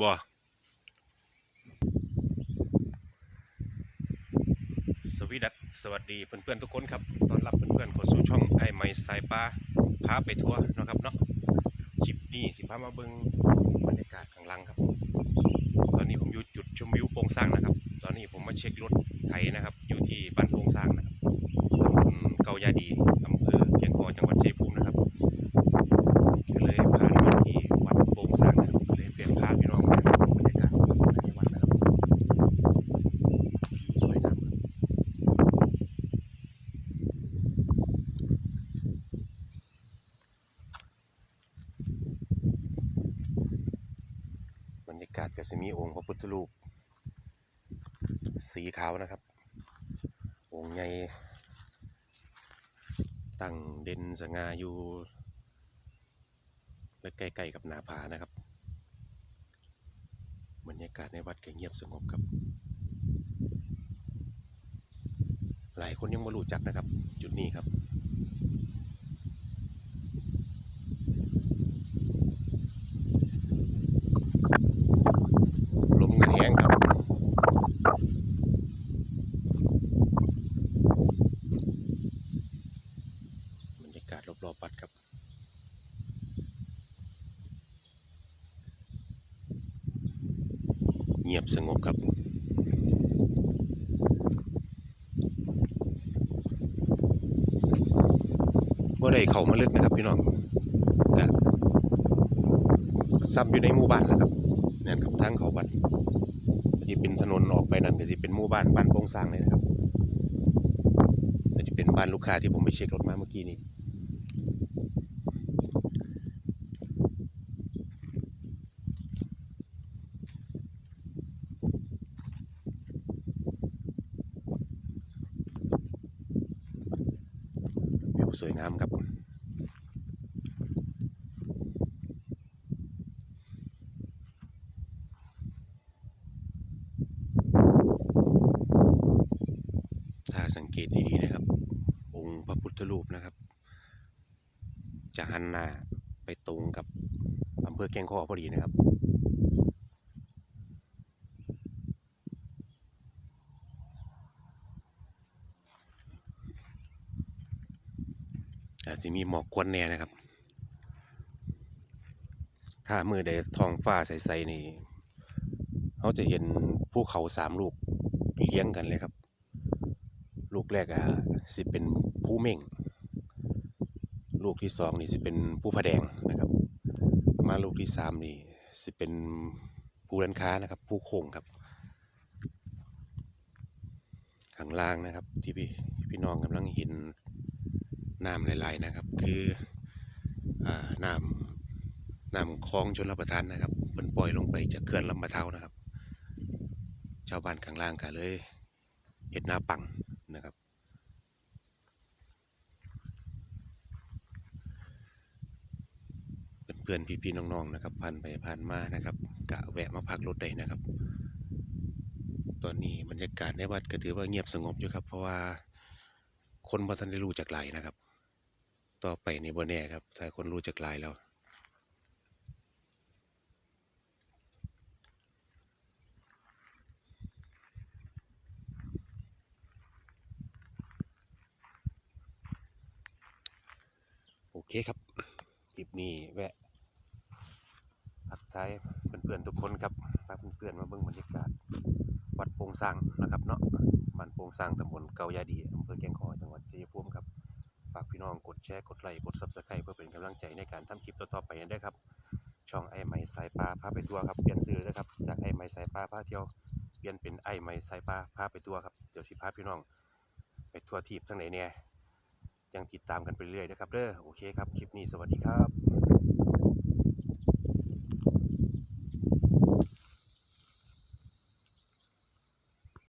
บ่สวีดัสสวัสดีเพื่อนๆทุกคนครับต้อนรับเพื่อนๆเข้าสู่ช่องไอ้ไม้สายปลาพาไปทัวร์นะครับเนาะคลิปนี้สิพามาเบิ่งบรรยากาศข้างล่างครับ ตอนนี้ผมอยู่จุดชมวิวโป่งสร้างนะครับ ตอนนี้ผมมาเช็ครถไถนะครับ อยู่ที่บ้านโป่งสร้างนะครับตำบลเกายาดีอำเภอเชียงคอจังหวัดชัยภูมินะครับ ก็เลยผ่านมาที่วัดโป่งสร้างนะครับก็เลยเปลี่ยนภาพพี่น้องมาดูบรรยากาศในวัดนะครับสวยงามครับบรรยาศก็จะมีองค์พระพุทธรูปสีขาวนะครับ องค์ใหญ่ตั้งเด่นสง่าอยู่และใกล้ๆกับหนาผานะครับบรรยากาศในวัดก็เงียบสงบครับ หลายคนยังไม่รู้จักนะครับ จุดนี้ครับ ลมกระแหงครับ บรรยากาศรอบๆวัดครับเงียบสงบครับ บ่ได้เข้ามาลึกนะครับพี่น้องก็ซ้ำอยู่ในหมู่บ้านนะครับนั่นครับทางเขาวัดก็จะเป็นถนนออกไปนั่นก็จะเป็นหมู่บ้านบ้านโป่งสร้างเลยนะครับก็จะเป็นบ้านลูกค้าที่ผมไปเช็ครถมาเมื่อกี้นี้ สวยงามครับถ้าสังเกตดีๆนะครับ องค์พระพุทธรูปนะครับ จะหันหน้าไปตรงกับอำเภอแกงคอพอดีนะครับาจจะมีหมอกควันแน่นะครับ ถ้ามือใดท้องฟ้าใสๆนี่เขาจะเห็นภูเขาสามลูกเลี้ยงกันเลยครับ ลูกแรกอะสิเป็นภูเม่ง ลูกที่สองนี่สิเป็นภูผาแดงนะครับ มาลูกที่สามนี่สิเป็นภูรันค้านะครับภูโค้งครับข้างล่างนะครับ ที่พี่พี่น้องกำลังเห็น น้ำหลายๆนะครับ คืออน้ำน้ำคลองชนรับประทานนะครับเพิ่นปล่อยลงไปจากเขื่อนลำมะเท้านะครับ ชาวบ้านข้างล่างก็เลยเห็ดนาปังนะครับ เพื่อนๆพี่ๆน้องๆนะครับผ่านไปผ่านมานะครับกะแวะมาพักรถได้นะครับ ตอนนี้บรรยากาศในวัดก็ถือว่าเงียบสงบอยู่ครับ เพราะว่าคนบ่ทันได้รู้จากไหลนะครับ ต่อไปในบ่แน่ครับ ถ้าคนรู้จักลายแล้วโอเคครับคลิปนี้แวะทักทายเพื่อนๆทุกคนครับพาเพื่อนๆมาเบิ่งบรรยากาศวัดโป่งสร้างนะครับเนาะบ้านโป่งสร้างตำบลเกายาดีอำเภอแก่งคอยจังหวัดชัยภูมิครับ น้องกดแชร์กดไลค์กด Subscribe เพื่อเป็นกำลังใจในการทำคลิปต่อๆไปกันด้ครับ ช่องไอ้ไม้สายปลาพาไปทัวร์ครับเปลี่ยนชื่อนะครับจากไอ้ไม้สายปลาพาเที่ยวเปลี่ยนเป็นไอ้ไม้สายปลาพาไปทัวร์ครับเดี๋ยวสิพาพี่น้อง ไปทัวร์ทีบทั้งไหนเนี่ยยังติดตามกันไปเรื่อยนะครับเด้อโอเคครับคลิปนี้สวัสดีครับ